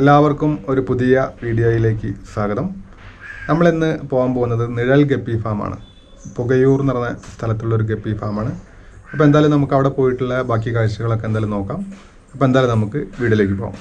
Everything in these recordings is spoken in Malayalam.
എല്ലാവർക്കും ഒരു പുതിയ വീഡിയോയിലേക്ക് സ്വാഗതം. നമ്മളിന്ന് പോകാൻ പോകുന്നത് നിഴൽ ഗപ്പി ഫാമാണ്. പുകയൂർ എന്ന് പറഞ്ഞ സ്ഥലത്തുള്ള ഒരു ഗപ്പി ഫാമാണ്. അപ്പോൾ എന്തായാലും നമുക്ക് അവിടെ പോയിട്ടുള്ള ബാക്കി കാഴ്ചകളൊക്കെ എന്തായാലും നോക്കാം. അപ്പോൾ എന്തായാലും നമുക്ക് വീഡിയോയിലേക്ക് പോകാം.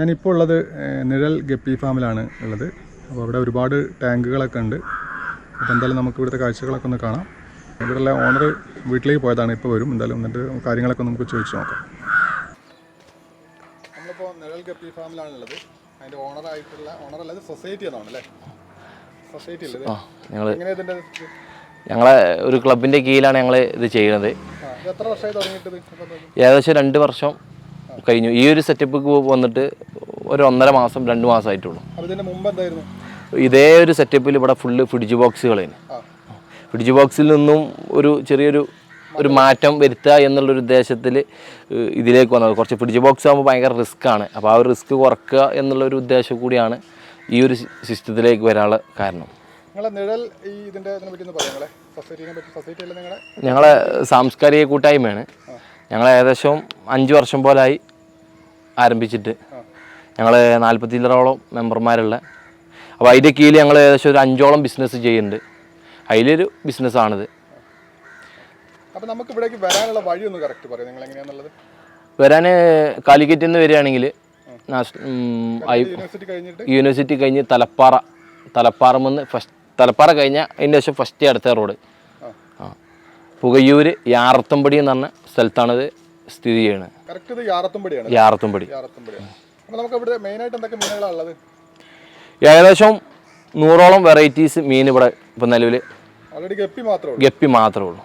ഞാനിപ്പോൾ ഉള്ളത് നിഴൽ ഗപ്പി ഫാമിലാണ് ഉള്ളത്. അപ്പോൾ അവിടെ ഒരുപാട് ടാങ്കുകളൊക്കെ ഉണ്ട്. അപ്പോൾ എന്തായാലും നമുക്ക് ഇവിടുത്തെ കാഴ്ചകളൊക്കെ ഒന്ന് കാണാം. ഇവിടെയുള്ള ഓണർ വീട്ടിലേക്ക് പോയതാണ് ഇപ്പോൾ വരും. എന്തായാലും എന്നിട്ട് കാര്യങ്ങളൊക്കെ നമുക്ക് ചോദിച്ചു നോക്കാം. നമ്മളിപ്പോൾ നിഴൽ ഗപ്പി ഫാമിലാണുള്ളത് അതിന്റെ ഓണറായിട്ടുള്ള ഓണർ ആയിട്ടുള്ള സൊസൈറ്റി എന്നാണ് അല്ലേ? സൊസൈറ്റി അല്ലേ ഞങ്ങൾ എങ്ങനെ ഇതിന്റെ ഞങ്ങളെ ഒരു ക്ലബിന്റെ കീഴിലാണ് ഞങ്ങൾ ഇത് ചെയ്യുന്നത് എത്ര വർഷമായി ഏകദേശം രണ്ട് വർഷം കഴിഞ്ഞു. ഈ ഒരു സെറ്റപ്പ് വന്നിട്ട് ഒരു ഒന്നര മാസം രണ്ട് മാസമായിട്ടുള്ളൂ. ആയിട്ടുള്ളൂ ഇതേ ഒരു സെറ്റപ്പിൽ ഇവിടെ ഫുള്ള് ഫ്രിഡ്ജ് ബോക്സുകളാണ് ഫ്രിഡ്ജ് ബോക്സിൽ നിന്നും ഒരു ചെറിയൊരു ഒരു മാറ്റം വരുത്തുക എന്നുള്ളൊരു ഉദ്ദേശത്തിൽ ഇതിലേക്ക് വന്നത്. കുറച്ച് ഫ്രിഡ്ജ് ബോക്സ് ആകുമ്പോൾ ഭയങ്കര റിസ്ക് ആണ്. അപ്പോൾ ആ ഒരു റിസ്ക് കുറക്കുക എന്നുള്ളൊരു ഉദ്ദേശം കൂടിയാണ് ഈ ഒരു സിസ്റ്റത്തിലേക്ക് വരാനുള്ള കാരണം. ഞങ്ങളെ സാംസ്കാരിക കൂട്ടായ്മയാണ്. ഞങ്ങൾ ഏകദേശം അഞ്ച് വർഷം പോലായി ആരംഭിച്ചിട്ട്. ഞങ്ങൾ നാൽപ്പത്തി ചില്ലറോളം മെമ്പർമാരുള്ള. അപ്പോൾ അതിന്റെ കീഴിൽ ഞങ്ങൾ ഏകദേശം ഒരു അഞ്ചോളം ബിസിനസ് ചെയ്യുന്നുണ്ട്. അതിലൊരു ബിസിനസ്സാണിത് അപ്പോൾ നമുക്ക് ഇവിടേക്ക് വരാനുള്ള വഴി ഒന്ന് കറക്റ്റ് പറയാം. നിങ്ങൾ എങ്ങനെയാണെന്നുള്ളത് വരാൻ കാലിക്കറ്റിൽ നിന്ന് വരികയാണെങ്കിൽ യൂണിവേഴ്സിറ്റി കഴിഞ്ഞ് തലപ്പാറ തലപ്പാറ വന്ന് ഫസ്റ്റ് തലപ്പാറ കഴിഞ്ഞാൽ അതിന്റെ ശേഷം ഫസ്റ്റ് അടുത്ത റോഡ് പുകയൂര് യാറത്തമ്പടി എന്ന് പറഞ്ഞ സ്ഥലത്താണിത് സ്ഥിതി ചെയ്യുന്നത് യാറത്തുംപടി. ഏകദേശം നൂറോളം വെറൈറ്റീസ് മീൻ ഇവിടെ ഇപ്പം നിലവിൽ ഓൾറെഡി ഗപ്പി മാത്രമേ ഉള്ളൂ.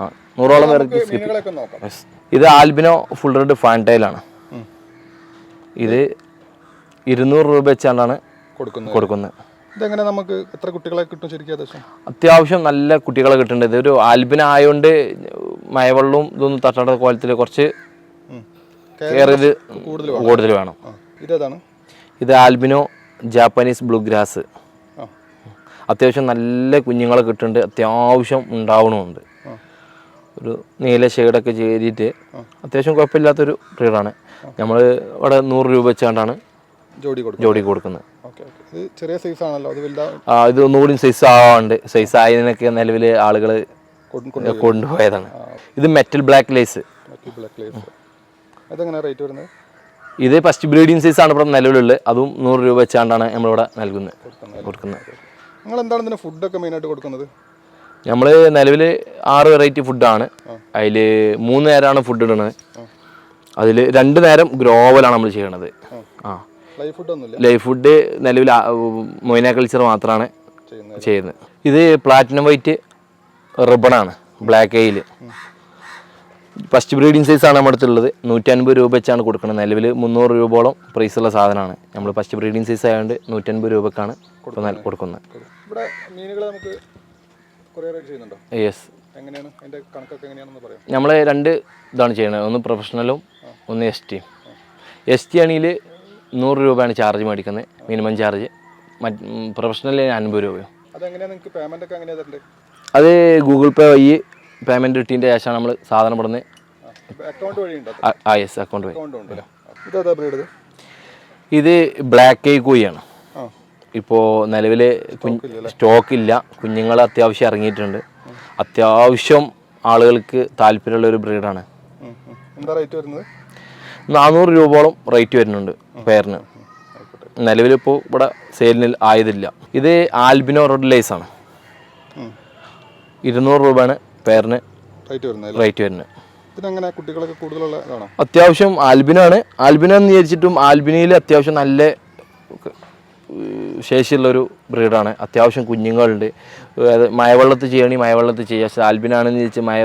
ആ നൂറോളം വെറൈറ്റീസ് ഗപ്പി. ഇത് ആൽബിനോ ഫുൾ റെഡ് ഫാന്റൈലാണ് ഇത് ഇരുന്നൂറ് രൂപ വെച്ചാണ് കൊടുക്കുന്നത്. ഇതെങ്ങനെ നമുക്ക് എത്ര കുട്ടികളെ കിട്ടും ശരിക്കും ഏകദേശം? അത്യാവശ്യം നല്ല കുട്ടികളെ കിട്ടുന്നുണ്ട്. ഇതൊരു ആൽബിന ആയതുകൊണ്ട് മഴവെള്ളവും ഇതൊന്നും തട്ടാത്ത കോലത്തിൽ കുറച്ച് കയറിയത് കൂടുതൽ കൂടുതൽ വേണം. ഇതേതാണ്? ഇത് ആൽബിനോ ജാപ്പനീസ് ബ്ലൂ ഗ്രാസ് അത്യാവശ്യം നല്ല കുഞ്ഞുങ്ങളെ കിട്ടുന്നുണ്ട്. അത്യാവശ്യം ഉണ്ടാവണമുണ്ട്. ഒരു നീല ഷെയ്ഡൊക്കെ ചെയ്തിട്ട് അത്യാവശ്യം കുഴപ്പമില്ലാത്തൊരു ബ്രീഡാണ് നമ്മൾ ഇവിടെ നൂറ് രൂപ വെച്ചാണ്ടാണ്. ജോഡി കൊടുക്കും ജോഡി കൊടുക്കുന്നത്. ഓക്കെ ഇത് ചെറിയ സൈസ് ആണല്ലോ? അത് വലുതാ ആ, ഇത് ഒന്നുകൂടി സൈസ് ആവാണ്ട് സൈസ് ആയതിനൊക്കെ നിലവിൽ ആളുകൾ കൊണ്ട് കൊണ്ടുപോയതാണ്. ഇത് metal black lace black lace അതെങ്ങനെ റേറ്റ് വരുന്നത്? ഇത് ഫസ്റ്റ് ബ്രീഡിങ് സൈസ് ആണ് ഇവിടെ നിലവിലുള്ളത്. അതും നൂറ് രൂപ വെച്ചാണ്ടാണ് നമ്മളിവിടെ നൽകുന്നത്. കൊടുക്കുന്നത്. നിങ്ങൾ എന്താണ് ഇതിന് ഫുഡൊക്കെ മെയിനായിട്ട് കൊടുക്കുന്നത്? നമ്മൾ നിലവിൽ ആറ് വെറൈറ്റി ഫുഡാണ് അതിൽ മൂന്ന് നേരമാണ് ഫുഡ് ഇടുന്നത്. അതിൽ രണ്ട് നേരം ഗ്രോവലാണ് നമ്മൾ ചെയ്യണത്. ആ. ലൈഫ് ഫുഡ് നിലവിൽ മൊയിന കൾച്ചർ മാത്രമാണ് ചെയ്യുന്നത്. ഇത് പ്ലാറ്റിനം വൈറ്റ് റിബണാണ് ബ്ലാക്ക് എയിൽ ഫസ്റ്റ് ബ്രീഡിങ് സൈസാണ് നമ്മുടെ അടുത്തുള്ളത്. നൂറ്റൻപത് രൂപ വെച്ചാണ് കൊടുക്കുന്നത്. നിലവിൽ മുന്നൂറ് രൂപയോളം പ്രൈസുള്ള സാധനമാണ്. നമ്മൾ ഫസ്റ്റ് ബ്രീഡിങ് സൈസ് ആയതുകൊണ്ട് നൂറ്റൻപത് രൂപക്കാണ് ഇപ്പോൾ കൊടുക്കുന്നത്. യെസ് നമ്മൾ രണ്ട് ഇതാണ് ചെയ്യുന്നത്. ഒന്ന് പ്രൊഫഷണലും ഒന്ന് എസ് ടിയും എസ് ടി ആണെങ്കിൽ നൂറ് രൂപയാണ് ചാർജ് മേടിക്കുന്നത്. മിനിമം ചാർജ് പ്രൊഫഷണലി പ്രൊഫഷണലിന് അൻപത് രൂപയോ. അത് ഗൂഗിൾ പേ വഴി പേയ്മെന്റ് കിട്ടിയതിന്റെ ശേഷമാണ് നമ്മൾ സാധനം ഇവിടുന്ന് അക്കൗണ്ട് വഴി ഉണ്ടോ? ആ- യെസ് അക്കൗണ്ട് വഴി. ഇത് ബ്ലാക്ക് ഐ കൂയാണ് ഇപ്പോ ഇപ്പോൾ നിലവിൽ സ്റ്റോക്ക് ഇല്ല കുഞ്ഞുങ്ങൾ അത്യാവശ്യം ഇറങ്ങിയിട്ടുണ്ട്. അത്യാവശ്യം ആളുകൾക്ക് താല്പര്യമുള്ള ഒരു ബ്രീഡാണ്. എന്താ റേറ്റ് വരുന്നത്? നാനൂറ് രൂപയോളം റേറ്റ് വരുന്നുണ്ട് പേരിന് നിലവിലിപ്പോൾ ഇവിടെ സെയിലിന് ആയതില്ല. ഇത് ആൽബിനോ റോഡ് ലേസ് ആണ്. ഇരുന്നൂറ് രൂപയാണ് പേരിന് റേറ്റ് വരുന്നത് കുട്ടികളൊക്കെ കൂടുതലുള്ള അത്യാവശ്യം ആൽബിനാണ്. ആൽബിനോ എന്ന് വിചാരിച്ചിട്ടും ആൽബിനയിൽ അത്യാവശ്യം നല്ല ശേഷിയുള്ളൊരു ബ്രീഡാണ് അത്യാവശ്യം കുഞ്ഞുങ്ങളുണ്ട്. അത് മഴവെള്ളത്തിൽ ചെയ്യണമെങ്കിൽ മഴവെള്ളത്തിൽ ചെയ്യുക പക്ഷേ ആൽബിനാണെന്ന് ചോദിച്ചാൽ മഴ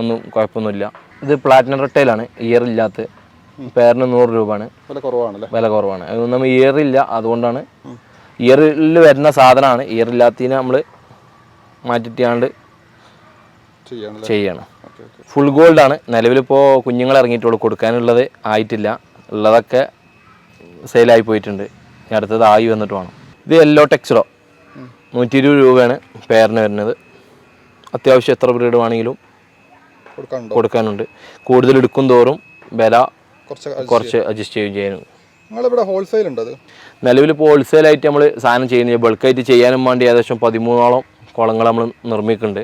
ഒന്നും കുഴപ്പമൊന്നുമില്ല. ഇത് പ്ലാറ്റിനം റെട്ടയിലാണ് ഇയർ ഇല്ലാത്ത. പേരിന് നൂറ് രൂപയാണ്. വില കുറവാണല്ലേ? വില കുറവാണ്. നമ്മൾ ഇയർ ഇല്ല അതുകൊണ്ടാണ് ഇയറിൽ വരുന്ന സാധനമാണ്. ഇയർ ഇല്ലാത്തതിനെ നമ്മൾ മാറ്റിട്ടാണ്ട് ചെയ്യണം. ഫുൾ ഗോൾഡ് ആണ്. നിലവിലിപ്പോൾ കുഞ്ഞുങ്ങൾ ഇറങ്ങിയിട്ടുള്ളൂ. കൊടുക്കാനുള്ളത് ആയിട്ടില്ല. ഉള്ളതൊക്കെ സെയിലായി പോയിട്ടുണ്ട്. ഇനി അടുത്തത് ആയി വന്നിട്ട് വേണം. ഇത് യെല്ലോ ടെക്സ്റ്റോ നൂറ്റി ഇരുപത് രൂപയാണ് പേരിന് വരുന്നത്. അത്യാവശ്യം എത്ര ബ്രീഡ് വേണമെങ്കിലും കൊടുക്കാനുണ്ടോ? കൂടുതൽ എടുക്കും തോറും വില കുറച്ച് അഡ്ജസ്റ്റ് ചെയ്യുകയും ചെയ്യാനും. നിങ്ങളിവിടെ ഹോൾസെയിൽ ഉണ്ട് അത്? ഹോൾസെയിൽ ഹോൾസെയിലായിട്ട് നമ്മൾ സാധനം ചെയ്യുന്നത് ബൾക്കായിട്ട് ചെയ്യാനും വേണ്ടി ഏകദേശം പതിമൂന്നോളം കുളങ്ങൾ നമ്മൾ നിർമ്മിക്കുന്നുണ്ട്.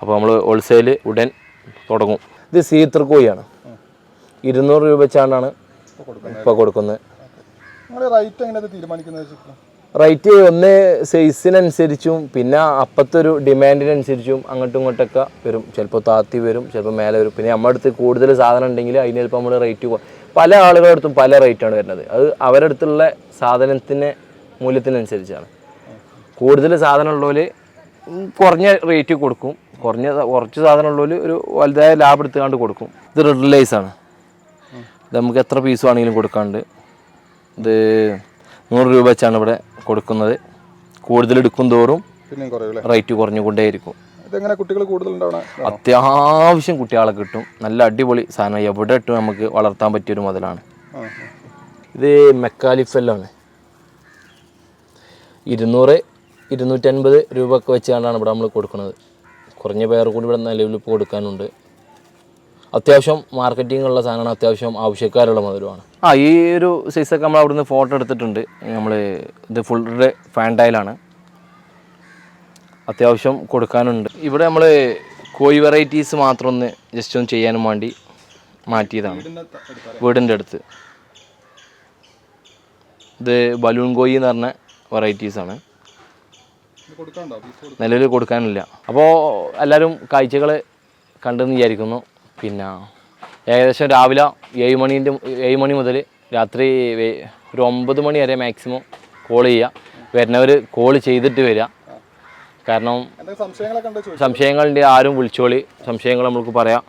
അപ്പോൾ നമ്മൾ ഹോൾസെയിൽ ഉടൻ തുടങ്ങും. ഇത് സീത്തർ കോഴിയാണ്. ഇരുന്നൂറ് രൂപ വെച്ചാണ്ടാണ് ഇപ്പോൾ കൊടുക്കുന്നത്. റേറ്റ് എങ്ങനെയാണ് തീരുമാനിക്കുന്നത് റേറ്റ് ഒന്ന് സൈസിനനുസരിച്ചും പിന്നെ അപ്പത്തെ ഒരു ഡിമാൻഡിനനുസരിച്ചും അങ്ങോട്ടും ഇങ്ങോട്ടൊക്കെ വരും. ചിലപ്പോൾ താത്തി വരും ചിലപ്പോൾ മേലെ വരും. പിന്നെ നമ്മുടെ അടുത്ത് കൂടുതൽ സാധനം ഉണ്ടെങ്കിൽ അതിന് ചിലപ്പോൾ നമ്മൾ റേറ്റ് പല ആളുകളുടെ അടുത്തും പല റേറ്റാണ് വരുന്നത്. അത് അവരുടെ അടുത്തുള്ള സാധനത്തിന് മൂല്യത്തിനനുസരിച്ചാണ്. കൂടുതൽ സാധനം ഉള്ളവർ കുറഞ്ഞ റേറ്റ് കൊടുക്കും. കുറഞ്ഞ കുറച്ച് സാധനം ഉള്ളവർ ഒരു വലുതായ ലാഭം എടുത്തുകൊണ്ട് കൊടുക്കും. ഇത് റെഡ് ലൈസാണ് നമുക്ക് എത്ര പീസ് വേണമെങ്കിലും കൊടുക്കാണ്ട്. ഇത് നൂറ് രൂപ വെച്ചാണ് ഇവിടെ കൊടുക്കുന്നത്. കൂടുതൽ എടുക്കും തോറും റേറ്റ് കുറഞ്ഞുകൊണ്ടേയിരിക്കും. ഇതെങ്ങനെ കുട്ടികൾ കൂടുതൽ അത്യാവശ്യം കുട്ടികളെ കിട്ടും. നല്ല അടിപൊളി സാധനം. എവിടെ ഇട്ട് നമുക്ക് വളർത്താൻ പറ്റിയൊരു മുതലാണ്. ഇത് മെക്കാലിഫെല്ലാണ്. ഇരുന്നൂറ് ഇരുന്നൂറ്റൻപത് രൂപ ഒക്കെ വെച്ചാണ് ഇവിടെ നമ്മൾ കൊടുക്കുന്നത്. കുറഞ്ഞ പേർ കൂടി ഇവിടെ നിലവിൽ ഇപ്പോൾ കൊടുക്കാനുണ്ട്. അത്യാവശ്യം മാർക്കറ്റിംഗ് ഉള്ള സാധനമാണ് അത്യാവശ്യം ആവശ്യക്കാരുള്ള മധുരമാണ്. ആ ഈ ഒരു സൈസൊക്കെ നമ്മൾ അവിടുന്ന് ഫോട്ടോ എടുത്തിട്ടുണ്ട്. നമ്മൾ ഇത് ഫുൾ ഫാൻഡൈലാണ് അത്യാവശ്യം കൊടുക്കാനുണ്ട്. ഇവിടെ നമ്മൾ കോഴി വെറൈറ്റീസ് മാത്രം ഒന്ന് ജസ്റ്റ് ഒന്ന് ചെയ്യാനും വേണ്ടി മാറ്റിയതാണ്. വീടിന്റെ അടുത്ത്. ഇത് ബലൂൺ കോയി എന്ന് പറഞ്ഞ വെറൈറ്റീസാണ് നിലവിൽ കൊടുക്കാനില്ല. അപ്പോൾ എല്ലാവരും കാഴ്ചകൾ കണ്ടെന്ന് വിചാരിക്കുന്നു. പിന്നെ ഏകദേശം രാവിലെ ഏഴ് മണീന്റെ ഏഴ് മണി മുതൽ രാത്രി ഒരു ഒമ്പത് മണി വരെ മാക്സിമം കോൾ ചെയ്യുക. വരുന്നവർ കോൾ ചെയ്തിട്ട് വരിക. കാരണം സംശയങ്ങളുണ്ട് ആരും വിളിച്ചോളി. സംശയങ്ങൾ നമുക്ക് പറയാം.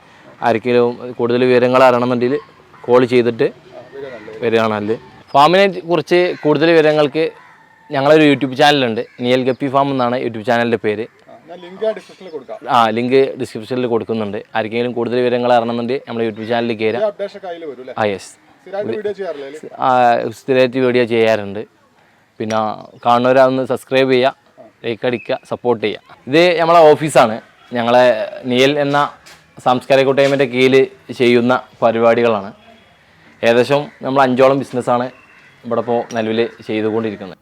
ആർക്കെങ്കിലും കൂടുതൽ വിവരങ്ങൾ അറിയണമെന്നുണ്ടെങ്കിൽ കോൾ ചെയ്തിട്ട് വരികയാണ് നല്ലത്. ഫാമിനെ കുറിച്ച് കൂടുതൽ വിവരങ്ങൾക്ക് ഞങ്ങളൊരു യൂട്യൂബ് ചാനലുണ്ട് നിയൽ ഗപ്പി ഫാം എന്നാണ് യൂട്യൂബ് ചാനലിന്റെ പേര്. ആ ലിങ്ക് ഡിസ്ക്രിപ്ഷനിൽ കൊടുക്കുന്നുണ്ട്. ആർക്കെങ്കിലും കൂടുതൽ വിവരങ്ങൾ അറിയണമെന്നുണ്ടെങ്കിൽ നമ്മുടെ യൂട്യൂബ് ചാനലിൽ കയറാം അപ്ഡേഷൻ കയ്യിൽ വരും അല്ലേ? ആ യെസ് സ്ഥിരമായിട്ട് വീഡിയോ ചെയ്യാറുണ്ട്. പിന്നെ കാണുന്നവരൊന്ന് സബ്സ്ക്രൈബ് ചെയ്യുക ലൈക്ക് അടിക്കുക സപ്പോർട്ട് ചെയ്യുക ഇത് നമ്മളെ ഓഫീസാണ് ഞങ്ങളെ നിയൽ എന്ന സാംസ്കാരിക കൂട്ടായ്മന്റെ കീഴിൽ ചെയ്യുന്ന പരിപാടികളാണ്. ഏകദേശം നമ്മൾ അഞ്ചോളം ബിസിനസ്സാണ് ഇവിടെ ഇപ്പോൾ നിലവിൽ ചെയ്തുകൊണ്ടിരിക്കുന്നത്.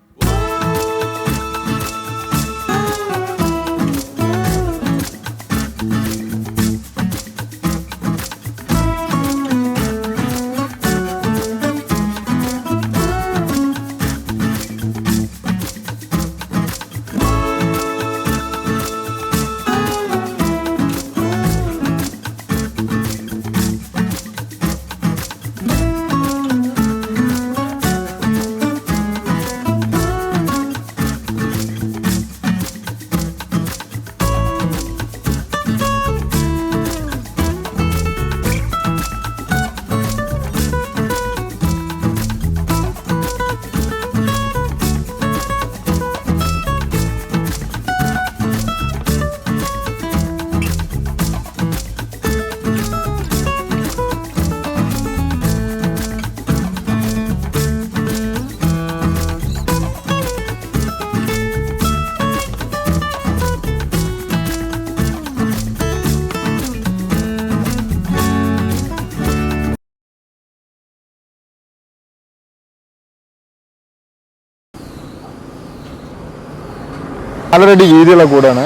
ആൾറെഡി വീതിയുള്ള കൂടാണ്.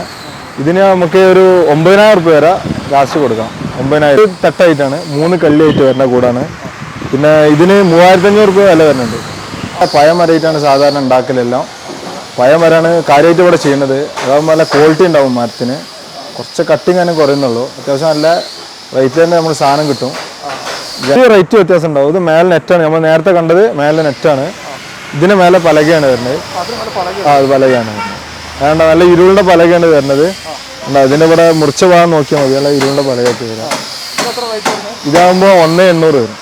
ഇതിന് നമുക്ക് ഒരു ഒമ്പതിനായിരം റുപ്യ വരെ ലാസ്റ്റ് കൊടുക്കാം. ഒമ്പതിനായിരം. തട്ടായിട്ടാണ്. മൂന്ന് കള്ളിയായിട്ട് വരുന്ന കൂടാണ്. പിന്നെ ഇതിന് മൂവായിരത്തഞ്ഞൂറ് റുപ്യ വില വരുന്നുണ്ട്. പഴം മരയിട്ടാണ് സാധാരണ ഉണ്ടാക്കലെല്ലാം. പഴം വരാണ് കാര്യമായിട്ട് ഇവിടെ ചെയ്യുന്നത്. അതാകുമ്പോൾ നല്ല ക്വാളിറ്റി ഉണ്ടാവും മരത്തിന്. കുറച്ച് കട്ടിങ് തന്നെ കുറയുന്നുള്ളൂ. അത്യാവശ്യം നല്ല റേറ്റ് തന്നെ നമ്മൾ സാധനം കിട്ടും. റേറ്റ് വ്യത്യാസം ഉണ്ടാവും. ഇത് മേലെ നെറ്റാണ് നമ്മൾ നേരത്തെ കണ്ടത് മേലെ നെറ്റാണ് ഇതിന് മേലെ പലകയാണ് വരുന്നത്. ആ അത് പലകയാണ് വരുന്നത്. അതുകൊണ്ട് നല്ല ഇരുളിന്റെ പലകയാണ് വരുന്നത്. അതിന്റെ ഇവിടെ മുറിച്ച ഭാഗം നോക്കിയാൽ മതി. നല്ല ഇരുളിന്റെ പലകയൊക്കെ വരാം. ഇതാകുമ്പോ ഇതാകുമ്പോൾ ഒന്ന് എണ്ണൂറ് വരും.